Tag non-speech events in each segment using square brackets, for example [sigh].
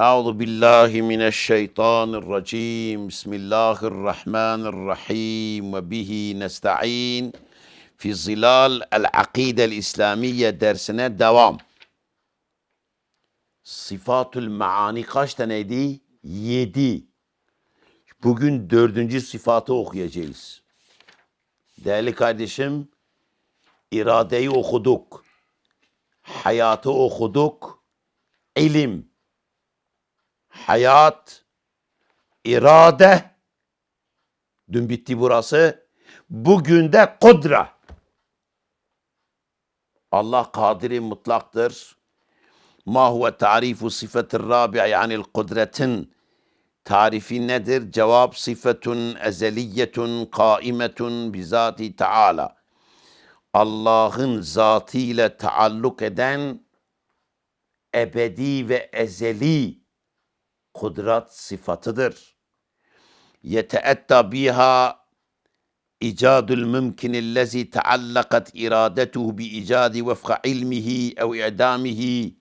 أعوذ بالله من الشيطان الرجيم بسم الله الرحمن الرحيم وبه نستعين في ظلال العقيدة الإسلامية dersine devam. Sıfatül maani kaç taneydi? Yedi. Bugün dördüncü sıfatı okuyacağız. Değerli kardeşim, iradeyi okuduk. Hayatı okuduk. İlim, hayat, irade. Dün bitti burası. Bugün de kudra. Allah kadiri mutlaktır. Ma huve tarifu sıfatı rabi'a yani kudretin tarifi nedir? Cevap sıfatun ezeliyetun kaimetun bizati taala. Allah'ın zatıyla taalluk eden ebedi ve ezeli kudret sıfatıdır. Yeteetta biha icadul mümkin ellezi taallakat iradetuhu bi icadi vefka ilmihi ev i'damihi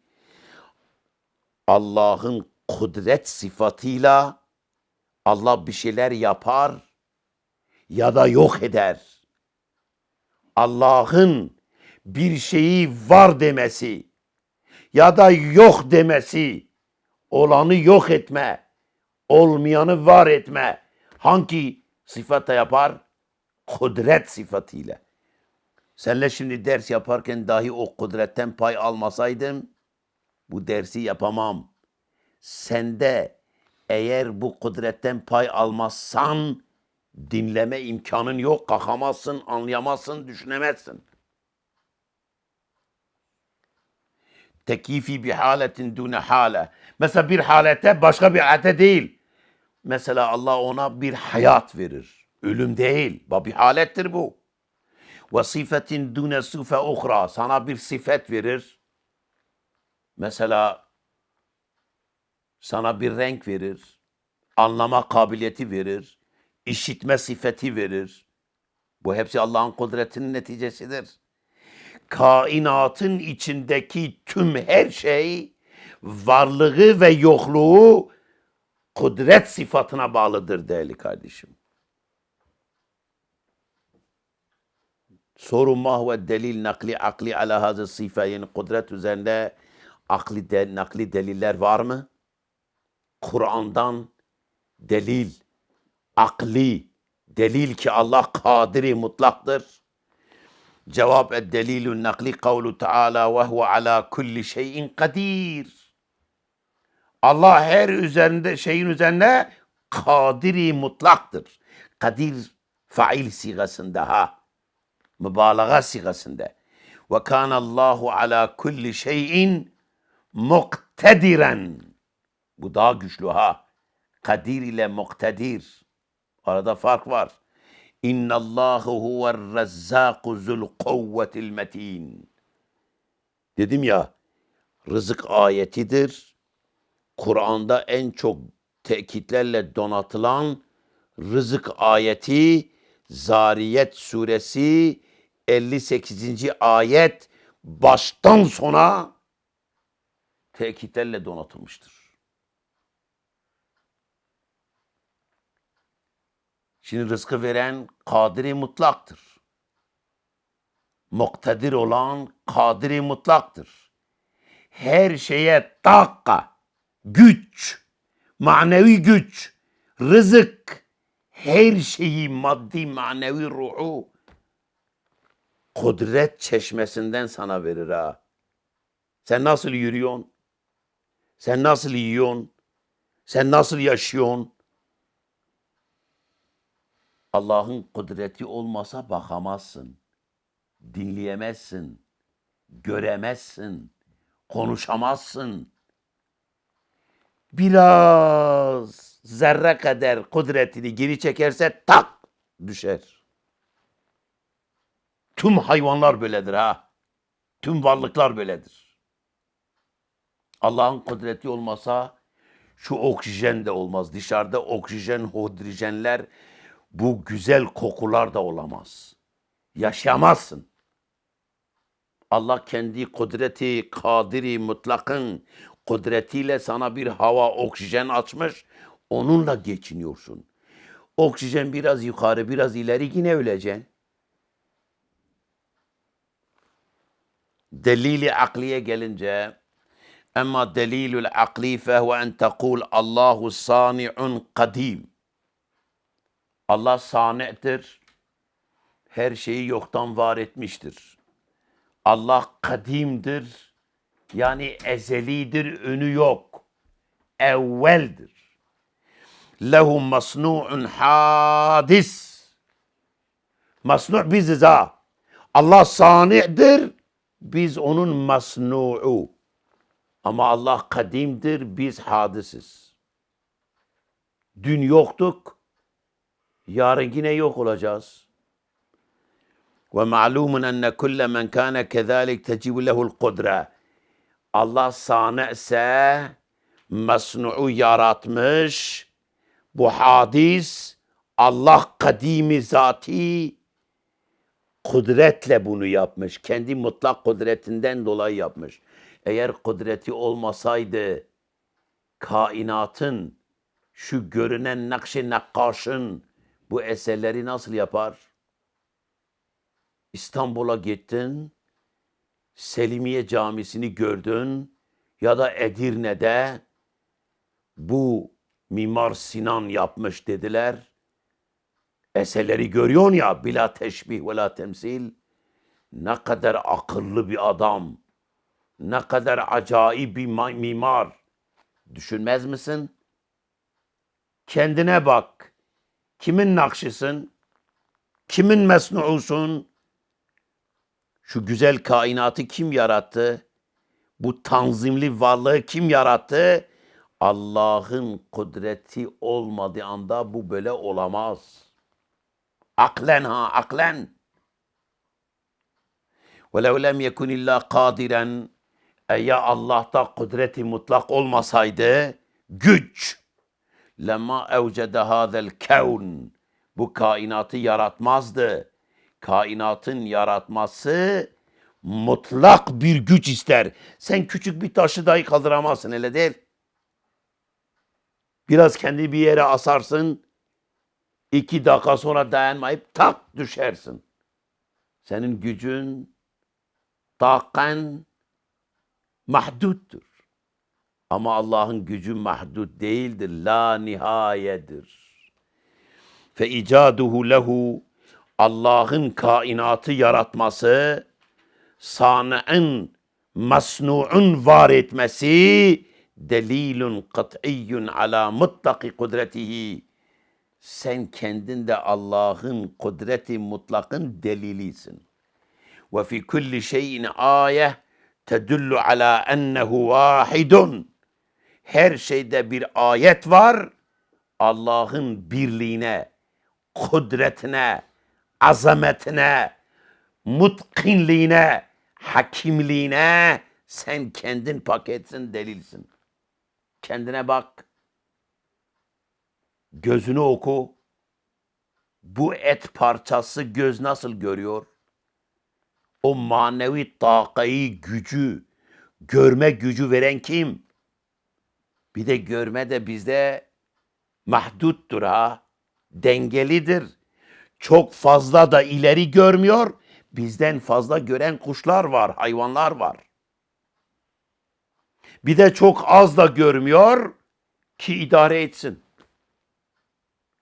Allah'ın kudret sıfatıyla Allah bir şeyler yapar ya da yok eder. Allah'ın bir şeyi var demesi ya da yok demesi, olanı yok etme, olmayanı var etme. Hangi sıfatla yapar? Kudret sıfatıyla. Senle şimdi ders yaparken dahi o kudretten pay almasaydım bu dersi yapamam. Sende eğer bu kudretten pay almazsan dinleme imkanın yok, kalkamazsın, anlayamazsın, düşünemezsin. Tekifi bir haletin dune hale. Mesela bir halete başka bir halete değil. Mesela Allah ona bir hayat verir. Ölüm değil. Bir halettir bu. Ve sıfetin dune sufe uhra. Sana bir sıfet verir. Mesela sana bir renk verir. Anlama kabiliyeti verir. işitme sıfeti verir. Bu hepsi Allah'ın kudretinin neticesidir kainatın içindeki tüm her şey varlığı ve yokluğu kudret sıfatına bağlıdır değerli kardeşim. Soru mahve delil nakli akli ala hazı sıfa yani kudret üzerinde akli de, nakli deliller var mı? Kur'an'dan delil, akli delil ki Allah kadiri mutlaktır. Cevap et delilun nakli kavlu taala ve huve ala kulli şeyin kadir. Allah her üzerinde şeyin üzerine kadiri mutlaktır. Kadir fail sigasında ha. Mübalağa sigasında. Ve kana Allahu ala kulli şeyin muktediren. Bu daha güçlü ha. Kadir ile muktedir. Arada fark var. İnna Allahu huver razzaku zul kuvvetil metin. Dedim ya rızık ayetidir. Kur'an'da en çok tekitlerle donatılan rızık ayeti Zariyet suresi 58. ayet baştan sona tekitlerle donatılmıştır. Şimdi rızkı veren kadiri mutlaktır. Muktedir olan kadiri mutlaktır. Her şeye takka, güç, manevi güç, rızık, her şeyi maddi manevi ruhu kudret çeşmesinden sana verir ha. Sen nasıl yürüyorsun? Sen nasıl yiyorsun? Sen nasıl yaşıyorsun? Allah'ın kudreti olmasa bakamazsın. Dinleyemezsin. Göremezsin. Konuşamazsın. Biraz zerre kadar kudretini geri çekerse tak düşer. Tüm hayvanlar böyledir ha. Tüm varlıklar böyledir. Allah'ın kudreti olmasa şu oksijen de olmaz. Dışarıda oksijen, hidrojenler bu güzel kokular da olamaz. Yaşamazsın. Allah kendi kudreti, kadiri, mutlakın kudretiyle sana bir hava, oksijen açmış. Onunla geçiniyorsun. Oksijen biraz yukarı, biraz ileri yine öleceksin. Delili akliye gelince ama delilul akli fehuve en tekul Allahu sani'un kadim. Allah sani'tir. Her şeyi yoktan var etmiştir. Allah kadimdir. Yani ezelidir, önü yok. Evveldir. Lehu masnu'un hadis. Masnu' biziz ha. Allah sani'dir. Biz onun masnu'u. Ama Allah kadimdir, biz hadisiz. Dün yoktuk, yarın yine yok olacağız. Ve ma'lumun enne kulle men kana kezalik tecibu lehul kudre. Allah sani'se masnu'u yaratmış. Bu hadis Allah kadimi zati kudretle bunu yapmış. Kendi mutlak kudretinden dolayı yapmış. Eğer kudreti olmasaydı kainatın şu görünen nakşi nakkaşın bu eserleri nasıl yapar? İstanbul'a gittin, Selimiye Camisi'ni gördün ya da Edirne'de bu Mimar Sinan yapmış dediler. Eserleri görüyorsun ya bila teşbih ve la temsil. Ne kadar akıllı bir adam. Ne kadar acayip bir ma- mimar. Düşünmez misin? Kendine bak. Kimin nakşısın? Kimin mesnuusun? Şu güzel kainatı kim yarattı? Bu tanzimli varlığı kim yarattı? Allah'ın kudreti olmadığı anda bu böyle olamaz. Aklen ha aklen. وَلَوْ لَمْ يَكُنِ اللّٰهِ قَادِرًا Eğer Allah'ta kudreti mutlak olmasaydı, güç, lema evcede hazel kevn, bu kainatı yaratmazdı. Kainatın yaratması mutlak bir güç ister. Sen küçük bir taşı dahi kaldıramazsın öyle değil. Biraz kendi bir yere asarsın, iki dakika sonra dayanmayıp tak düşersin. Senin gücün, takan mahduttur. Ama Allah'ın gücü mahdut değildir. La nihayedir. Fe icaduhu lehu Allah'ın kainatı yaratması sani'in masnu'un var etmesi delilun kat'iyyun ala mutlaki kudretihi sen kendin de Allah'ın kudreti mutlakın delilisin. Ve fi kulli şeyin ayet tedullu ala ennehu vahidun. Her şeyde bir ayet var. Allah'ın birliğine, kudretine, azametine, mutkinliğine, hakimliğine sen kendin paketsin, delilsin. Kendine bak. Gözünü oku. Bu et parçası göz nasıl görüyor? O manevi takayı, gücü, görme gücü veren kim? Bir de görme de bizde mahduttur ha. Dengelidir. Çok fazla da ileri görmüyor. Bizden fazla gören kuşlar var, hayvanlar var. Bir de çok az da görmüyor ki idare etsin.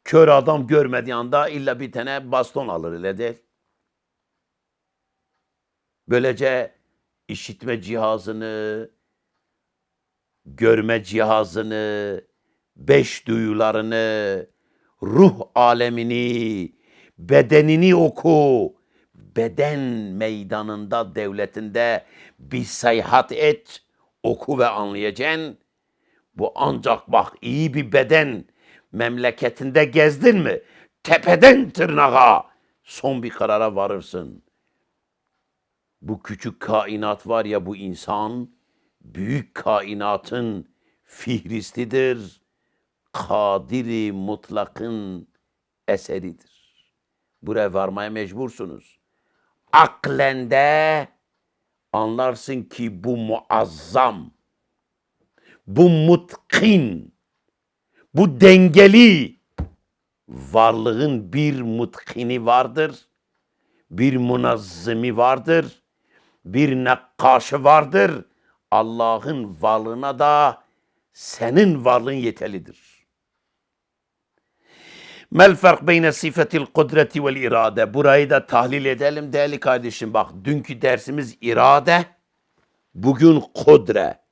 Kör adam görmediği anda illa bir tane baston alır öyle değil. Böylece işitme cihazını, görme cihazını, beş duyularını, ruh alemini, bedenini oku. Beden meydanında, devletinde bir seyahat et, oku ve anlayacaksın. Bu ancak bak iyi bir beden memleketinde gezdin mi? Tepeden tırnağa son bir karara varırsın. Bu küçük kainat var ya bu insan büyük kainatın fihristidir. Kadiri mutlakın eseridir. Buraya varmaya mecbursunuz. Aklende anlarsın ki bu muazzam, bu mutkin, bu dengeli varlığın bir mutkini vardır, bir munazzimi vardır, bir nakkaşı vardır. Allah'ın varlığına da senin varlığın yeterlidir. Mel fark beyne sifetil kudreti vel irade. Burayı da tahlil edelim değerli kardeşim. Bak dünkü dersimiz irade, bugün kudre.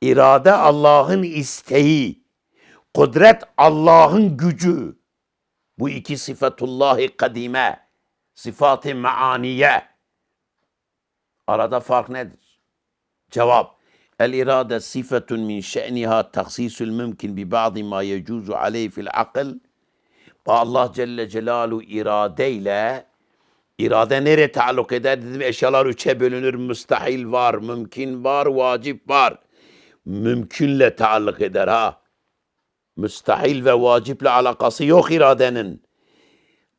İrade Allah'ın isteği, kudret Allah'ın gücü. Bu iki sıfatullahi kadime, sıfat-ı maaniye. Arada fark nedir? Cevap. Sıfatun min şe'niha taksisul mümkün bi ba'di ma yecuzu aleyh fil akıl. Allah Celle Celaluhu iradeyle irade nereye taalluk eder dedim eşyalar üçe bölünür. Müstahil var, mümkün var, vacip var. Mümkünle taalluk eder ha. Müstahil ve vaciple alakası yok iradenin.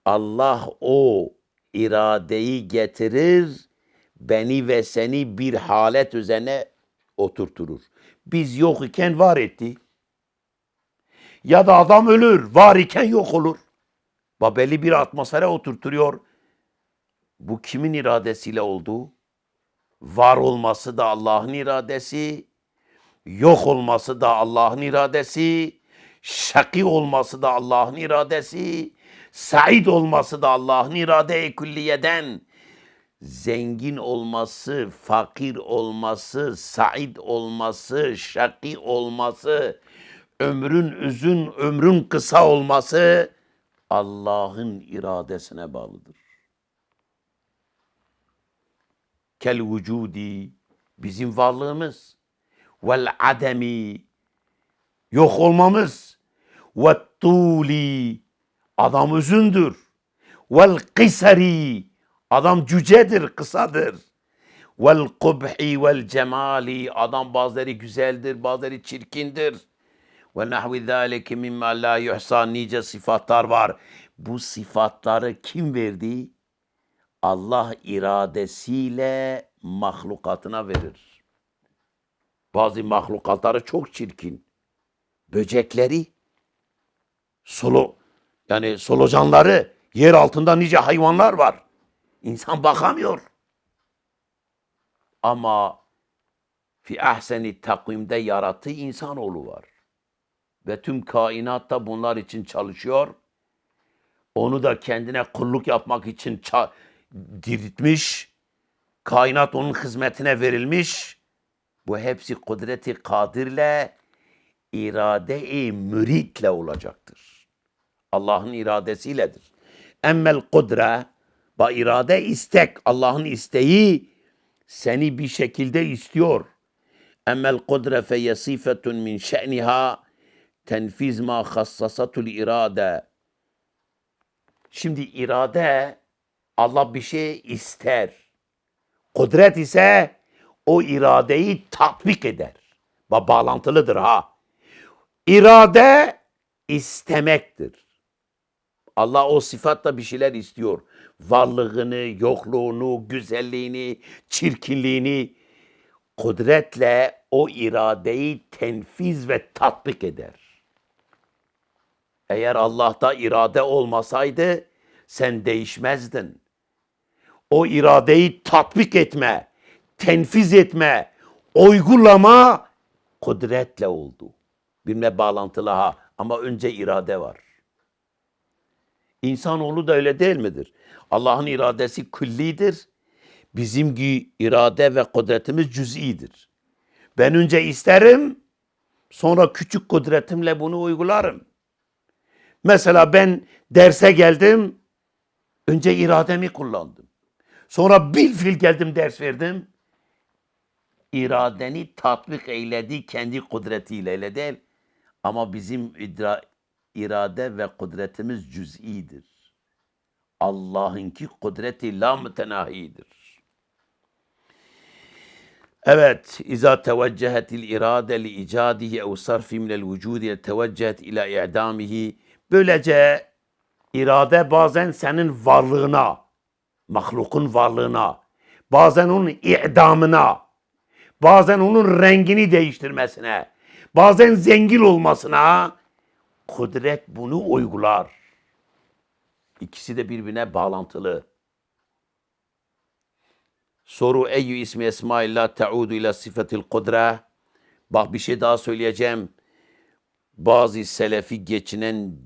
Allah o iradeyi getirir, beni ve seni bir halet üzerine oturturur. Biz yok iken var etti. Ya da adam ölür, var iken yok olur. Ba belli bir atmosfere oturtuyor. Bu kimin iradesiyle oldu? Var olması da Allah'ın iradesi, yok olması da Allah'ın iradesi, şaki olması da Allah'ın iradesi, said olması da Allah'ın irade-i külliyeden, zengin olması, fakir olması, said olması, şaki olması, ömrün uzun, ömrün kısa olması Allah'ın iradesine bağlıdır. Kel vücudi bizim varlığımız. Vel ademi yok olmamız. Ve tuli adam uzundur. Vel kısari adam cücedir kısadır vel kubhi vel cemali adam bazıları güzeldir bazıları çirkindir ve nahvi zâlike mimma la yuhsa nice sıfatlar var. Bu sıfatları kim verdi? Allah iradesiyle mahlukatına verir. Bazı mahlukatları çok çirkin. Böcekleri, solo yani solucanları, yer altında nice hayvanlar var. İnsan bakamıyor. Ama fi ahseni takvimde yarattığı insanoğlu var ve tüm kainat da bunlar için çalışıyor. Onu da kendine kulluk yapmak için diriltmiş. Kainat onun hizmetine verilmiş. Bu hepsi kudreti kadirle, irade-i müritle olacaktır. Allah'ın iradesiyledir. Emmel kudre, ba irade istek, Allah'ın isteği seni bir şekilde istiyor. Emmel kudre fe yasifetun min şe'niha tenfiz ma hassasatul irade. Şimdi irade Allah bir şey ister. Kudret ise o iradeyi tatbik eder. Ba bağlantılıdır ha. İrade istemektir. Allah o sıfatla bir şeyler istiyor. Varlığını, yokluğunu, güzelliğini, çirkinliğini kudretle o iradeyi tenfiz ve tatbik eder. Eğer Allah'ta irade olmasaydı sen değişmezdin. O iradeyi tatbik etme, tenfiz etme, uygulama kudretle oldu. Birbirine bağlantılı ha ama önce irade var. İnsanoğlu da öyle değil midir? Allah'ın iradesi küllidir. Bizim irade ve kudretimiz cüz'idir. Ben önce isterim, sonra küçük kudretimle bunu uygularım. Mesela ben derse geldim, önce irademi kullandım. Sonra bil fil geldim ders verdim. İradeni tatbik eyledi kendi kudretiyle öyle değil. Ama bizim idra- irade ve kudretimiz cüz'idir. Allah'ınki kudreti la mütenahidir. Evet, İza teveccehetil irade li icadihi ev sarfi minel vücudi teveccehet ila i'damihi. Böylece irade bazen senin varlığına, mahlukun varlığına, bazen onun idamına, bazen onun rengini değiştirmesine, bazen zengin olmasına kudret bunu uygular. İkisi de birbirine bağlantılı. Soru eyyü ismi esmaillah taudu ila sıfatil kudre. Bak bir şey daha söyleyeceğim. Bazı selefi geçinen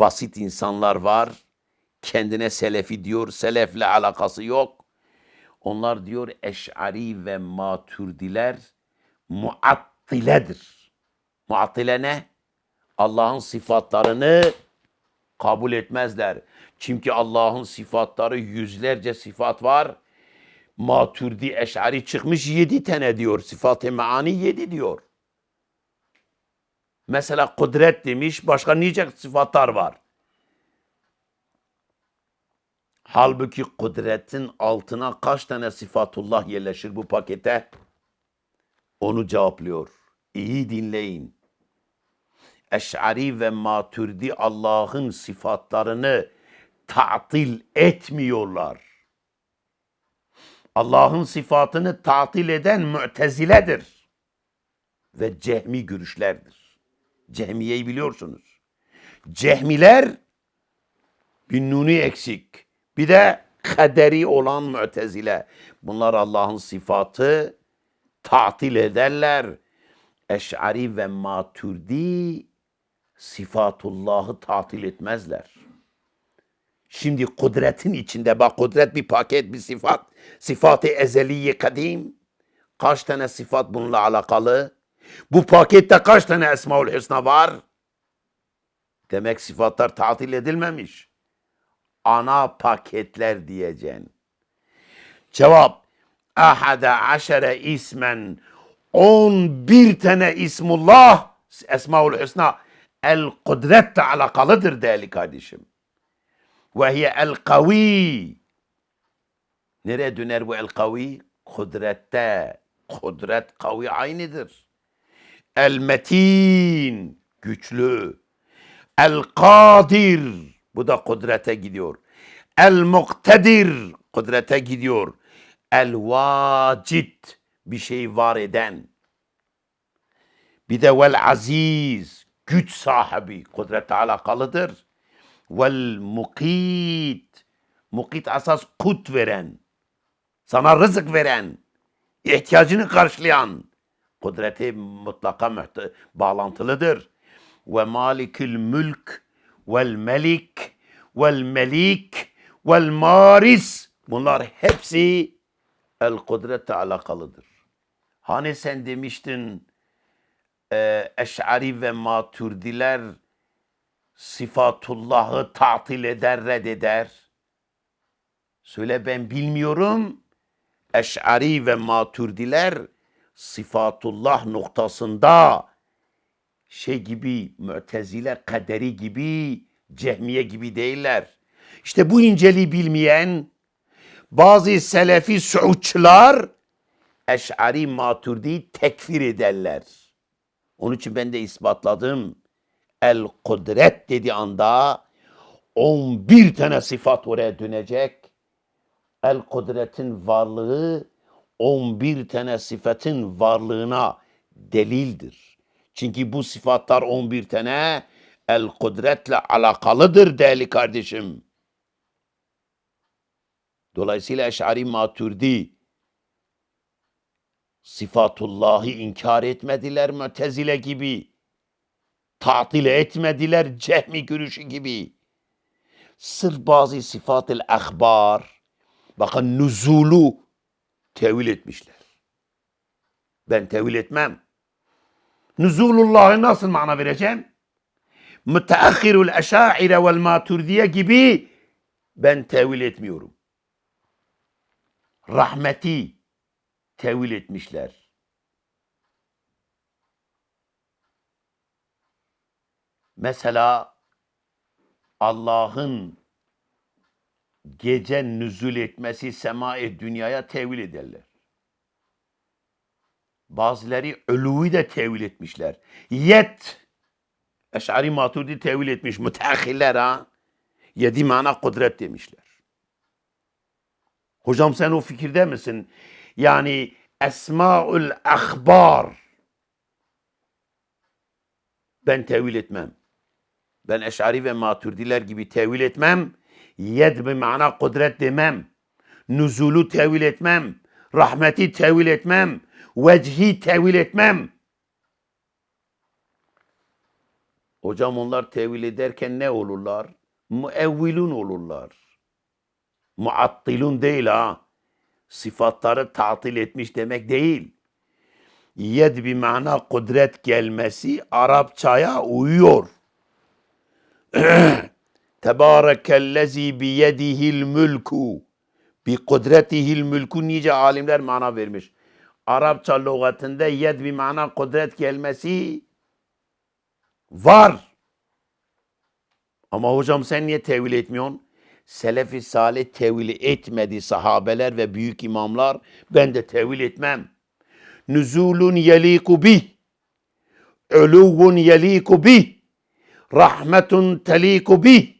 basit insanlar var. Kendine selefi diyor. Selefle alakası yok. Onlar diyor eş'ari ve maturdiler muattiledir. Muattile ne? Allah'ın sıfatlarını kabul etmezler. Çünkü Allah'ın sıfatları yüzlerce sıfat var. Maturdi Eş'ari çıkmış yedi tane diyor. Sıfat-ı meani yedi diyor. Mesela kudret demiş, başka nice sıfatlar var. Halbuki kudretin altına kaç tane sıfatullah yerleşir bu pakete? Onu cevaplıyor. İyi dinleyin. Eş'ari ve Maturdi Allah'ın sıfatlarını tatil etmiyorlar. Allah'ın sıfatını tatil eden müteziledir. Ve cehmi görüşlerdir. Cehmiyeyi biliyorsunuz. Cehmiler bir nuni eksik. Bir de kaderi olan mütezile. Bunlar Allah'ın sıfatı tatil ederler. Eş'ari ve maturdi sıfatullahı tatil etmezler. Şimdi kudretin içinde bak kudret bir paket bir sıfat. Sıfat-ı ezeliye kadim. Kaç tane sıfat bununla alakalı? Bu pakette kaç tane Esmaül Hüsna var? Demek sıfatlar tatil edilmemiş. Ana paketler diyeceksin. Cevap. Ahade aşere ismen 11 tane ismullah Esmaül Hüsna el kudretle alakalıdır değerli kardeşim. Ve hiye el kavi. Nereye döner bu el kavi? Kudrette. Kudret kavi aynıdır. El metin. Güçlü. El kadir. Bu da kudrete gidiyor. El muktedir. Kudrete gidiyor. El vacid. Bir şey var eden. Bir de vel aziz. Güç sahibi. Kudrete alakalıdır. Vel mukit. Mukit asas kut veren. Sana rızık veren. ihtiyacını karşılayan. Kudreti mutlaka bağlantılıdır. Ve malikül mülk vel melik vel melik vel maris. Bunlar hepsi el kudrete alakalıdır. Hani sen demiştin e, Eş'ari ve Maturdiler sıfatullahı tatil eder, reddeder. Söyle ben bilmiyorum. Eş'ari ve Maturdiler sıfatullah noktasında şey gibi mütezile kaderi gibi cehmiye gibi değiller. İşte bu inceliği bilmeyen bazı selefi suudçular Eş'ari Maturdi tekfir ederler. Onun için ben de ispatladım. El kudret dedi anda 11 tane sıfat oraya dönecek. El kudretin varlığı 11 tane sıfatın varlığına delildir. Çünkü bu sıfatlar 11 tane el kudretle alakalıdır değerli kardeşim. Dolayısıyla Eş'ari Maturdi sıfatullahı inkar etmediler mütezile gibi. Tatil etmediler cehmi görüşü gibi. Sırf bazı sıfat-ı ahbar, bakın nüzulu tevil etmişler. Ben tevil etmem. Nüzulullah'ı nasıl mana vereceğim? Müteahhirul eşaire vel maturdiye gibi ben tevil etmiyorum. Rahmeti tevil etmişler. Mesela Allah'ın gece nüzul etmesi sema-i dünyaya tevil ederler. Bazıları ölüyü de tevil etmişler. Yet Eş'ari Maturidi tevil etmiş. Müteahhirler ha. Yedi mana kudret demişler. Hocam sen o fikirde misin? Yani Esmaül Ahbar Ben tevil etmem. Ben Eş'ari ve Maturidiler gibi tevil etmem. Yed bir mana kudret demem. Nuzulu tevil etmem. Rahmeti tevil etmem. Vecihi tevil etmem. Hocam onlar tevil ederken ne olurlar? Müevvilun olurlar. Muattilun değil ha. Sıfatları tatil etmiş demek değil. Yed bir mana kudret gelmesi Arapçaya uyuyor. [clears throat] Tebarekellezi biyedihil mülku bi kudretihil mülku nice alimler mana vermiş. Arapça lügatında yed bir mana kudret gelmesi var. Ama hocam sen niye tevil etmiyorsun? Selefi salih tevil etmedi sahabeler ve büyük imamlar. Ben de tevil etmem. Nüzulun yeliku bih. Uluvun yeliku bih. Rahmetun teliku bih.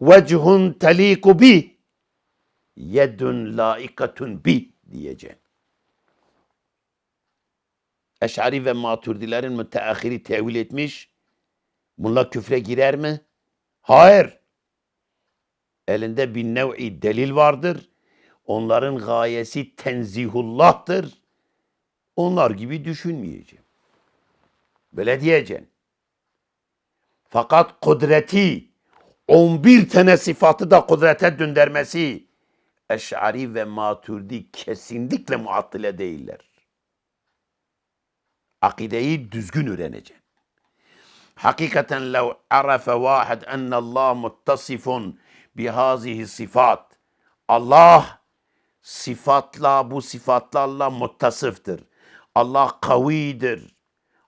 Vechun teliku bih. Yedun laikatun bih diyeceksin. Eş'ari ve maturdilerin müteahhiri tevil etmiş. Bunlar küfre girer mi? Hayır. Elinde bir nev'i delil vardır. Onların gayesi tenzihullah'tır. Onlar gibi düşünmeyeceğim. Böyle diyeceksin. Fakat kudreti 11 tane sıfatı da kudrete döndürmesi Eş'ari ve Maturdi kesinlikle muattile değiller. Akideyi düzgün öğreneceksin. Hakikaten lev arafe vahid ennallah muttasifun bihazihi sıfat. Allah sıfatla bu sıfatlarla muttasıftır. Allah kavidir.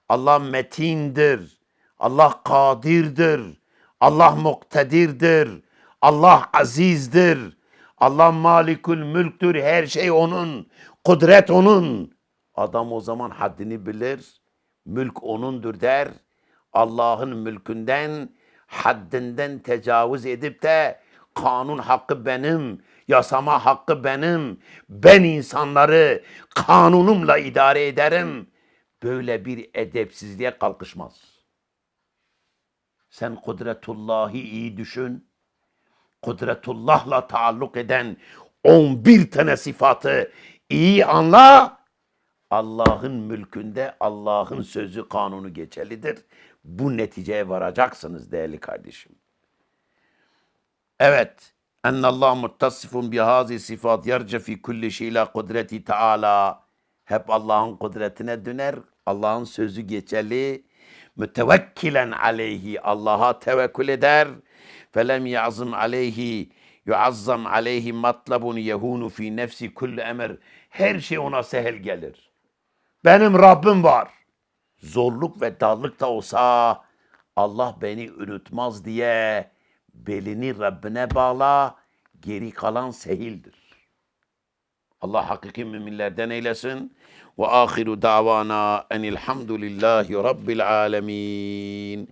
Allah metindir. Allah kadirdir. Allah muktedirdir. Allah azizdir. Allah malikül mülktür. Her şey onun. Kudret onun. Adam o zaman haddini bilir. Mülk onundur der. Allah'ın mülkünden, haddinden tecavüz edip de kanun hakkı benim, yasama hakkı benim, ben insanları kanunumla idare ederim. Böyle bir edepsizliğe kalkışmaz. Sen kudretullahı iyi düşün. Kudretullah'la taalluk eden 11 tane sıfatı iyi anla. Allah'ın mülkünde Allah'ın sözü kanunu geçerlidir. Bu neticeye varacaksınız değerli kardeşim. Evet. Ennallah muttasifun bihazi sıfat yerce fi kulli şeyla kudreti taala. Hep Allah'ın kudretine döner. Allah'ın sözü geçerli. Mütevekkilen aleyhi. Allah'a tevekkül eder. Felem yazım aleyhi. Yuazzam aleyhi matlabun yehunu fi nefsi kulli emir. Her şey ona sehel gelir. Benim Rabbim var. Zorluk ve darlık da olsa Allah beni unutmaz diye belini Rabbine bağla, geri kalan sehildir. Allah hakiki müminlerden eylesin. Ve ahiru davana enilhamdülillahi rabbil alemin.